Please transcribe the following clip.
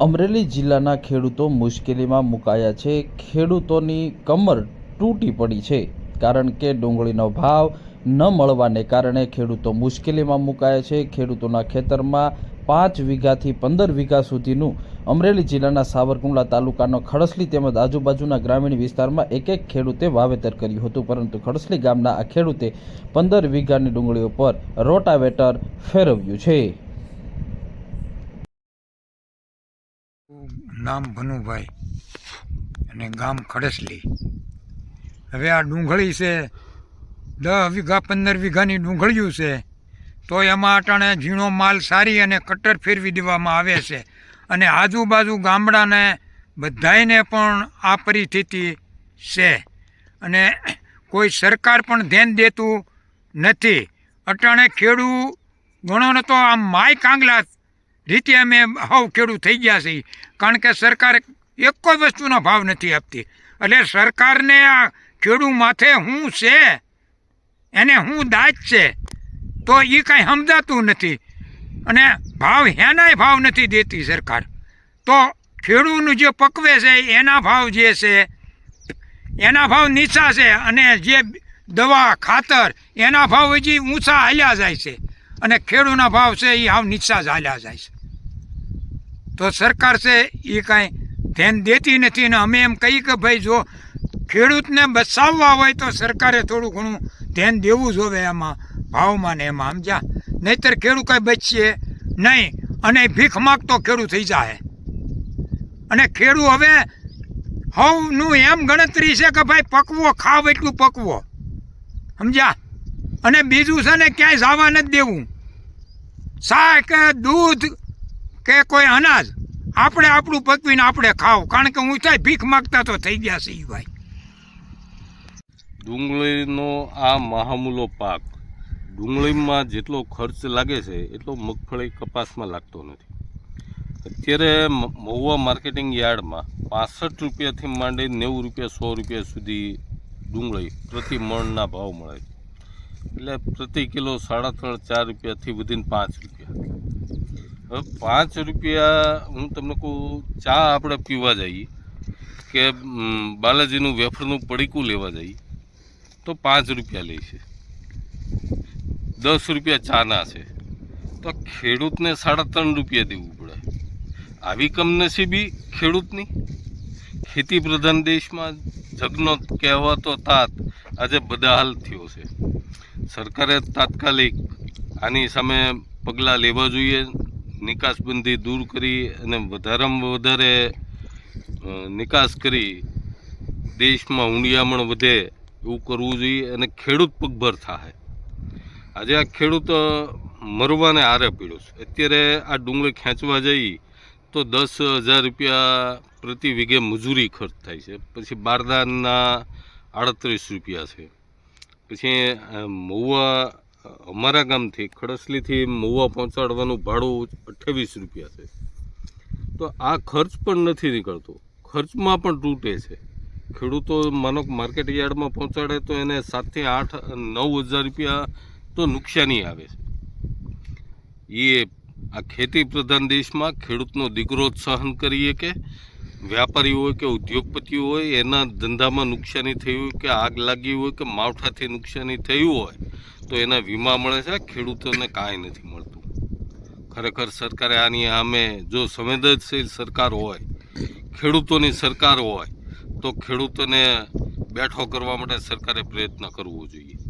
અમરેલી જિલ્લાના ખેડૂતો મુશ્કેલીમાં મુકાયા છે. ખેડૂતોની કમર તૂટી પડી છે. કારણ કે ડુંગળીનો ભાવ ન મળવાને કારણે ખેડૂતો મુશ્કેલીમાં મુકાયા છે. ખેડૂતોના ખેતરમાં પાંચ વીઘાથી પંદર વીઘા સુધીનું અમરેલી જિલ્લાના સાવરકુંડલા તાલુકાનો ખડસલી તેમજ આજુબાજુના ગ્રામીણ વિસ્તારમાં એક એક ખેડૂતે વાવેતર કર્યું હતું. પરંતુ ખડસલી ગામના આ ખેડૂતે પંદર વીઘાની ડુંગળીઓ પર રોટાવેટર ફેરવ્યું છે. નામ ભનુભાઈ અને ગામ ખડસલી. હવે આ ડુંગળી છે દસ વીઘા, પંદર વીઘાની ડુંગળીયું છે તો એમાં અટાણે ઝીણો માલ સારી અને કટર ફેરવી દેવામાં આવે છે. અને આજુબાજુ ગામડાને બધાને પણ આ પરિસ્થિતિ છે. અને કોઈ સરકાર પણ ધ્યાન દેતું નથી. અટાણે ખેડૂ ગણો ને તો આમ માય કાંગલા રીતે અમે હાવ ખેડૂત થઈ ગયા છીએ. કારણ કે સરકાર એક કોઈ વસ્તુનો ભાવ નથી આપતી. એટલે સરકારને આ ખેડૂ માથે શું છે, એને હું દાજ છે, તો એ કાંઈ સમજાતું નથી. અને ભાવ હેનાય ભાવ નથી દેતી સરકાર. તો ખેડૂતનું જે પકવે છે, એના ભાવ જે છે, એના ભાવ નીચા છે અને જે દવા, ખાતર, એના ભાવ હજી ઊંચા હાલ્યા જાય છે. અને ખેડૂના ભાવ છે એ આવ નીચા ચાલ્યા જાય છે. તો સરકાર છે એ કાંઈ ધ્યાન દેતી નથી ને અમે એમ કહીએ કે ભાઈ જો ખેડૂતને બચાવવા હોય તો સરકારે થોડું ઘણું ધ્યાન દેવું જોવે એમાં ભાવમાં ને એમાં, સમજ્યા? નહીતર ખેડૂત કાંઈ બચીએ નહીં અને ભીખ માગતો ખેડૂત થઈ જાય અને ખેડૂત હવે હવનું એમ ગણતરી છે કે ભાઈ પકવો, ખાવ એટલું પકવો. સમજ્યા? અને બીજું છે ને ક્યાંય જવા નથી દેવું. સા કે દૂધ કે કોઈ અનાજ. આપણે આપણું પકવીને આપણે ખાવ. કારણ કે હું થાય ભીખ માગતા તો થઈ ગયા છે ભાઈ. ડુંગળીનો આ મહામૂલો પાક ડુંગળીમાં જેટલો ખર્ચ લાગે છે, એટલો મગફળી કપાસમાં લાગતો નથી. અત્યારે મહુવા માર્કેટિંગ યાર્ડમાં પાસઠ રૂપિયાથી માંડી નેવું રૂપિયા સો રૂપિયા સુધી ડુંગળી પ્રતિ મણના ભાવ મળે છે. એટલે પ્રતિ કિલો સાડા ત્રણ ચાર રૂપિયાથી વધીને પાંચ રૂપિયા. હવે પાંચ રૂપિયા હું તમને કહું, ચા આપણે પીવા જઈએ કે બાલાજીનું વેફરનું પડીકું લેવા જઈએ, તો પાંચ રૂપિયા લે છે. દસ રૂપિયા ચાના છે. તો ખેડૂતને સાડા ત્રણ રૂપિયા દેવું પડે. આવી કમનસીબી ખેડૂતની? ખેતી પ્રધાન દેશમાં જગનો કહેવાતો તાત આજે બદહાલ થયો છે. સરકારે તાત્કાલિક આની સામે પગલાં લેવા જોઈએ, નિકાસબંધી દૂર કરી અને વધારેમાં વધારે નિકાસ કરી દેશમાં ઊંડિયામણ વધે એવું કરવું જોઈએ અને ખેડૂત પગભર થાય આજે આ ખેડૂત મરવાને આરે પીડ્યો છે. અત્યારે આ ડુંગળી ખેંચવા જઈ તો દસ હજાર રૂપિયા પ્રતિ વીઘે મજૂરી ખર્ચ થાય છે. પછી બારદાનના આડત્રીસ રૂપિયા છે. પછી મહુવા અમારા ગામથી ખડસલીથી મહુવા પહોંચાડવાનું ભાડું અઠ્ઠાવીસ રૂપિયા છે. તો આ ખર્ચ પણ નથી નીકળતો. ખર્ચમાં પણ તૂટે છે. ખેડૂતો માનો માર્કેટ યાર્ડમાં પહોંચાડે તો એને સાતથી આઠ, નવ હજાર રૂપિયા તો નુકસાની આવે છે. એ આ ખેતી પ્રધાન દેશમાં ખેડૂતનો દીકરો સહન કરીએ કે વ્યાપારી હોય કે ઉદ્યોગપતિ હોય, એના ધંધામાં નુકસાની થઈ હોય કે આગ લાગી હોય કે માવઠાથી નુકસાની થયું હોય, તો એના વીમા મળે છે. ખેડૂતોને કાંઈ નથી મળતું. ખરેખર સરકારે આની સામે જો સંવેદનશીલ સરકાર હોય, ખેડૂતોની સરકાર હોય, તો ખેડૂતોને બેઠો કરવા માટે સરકારે પ્રયત્ન કરવો જોઈએ.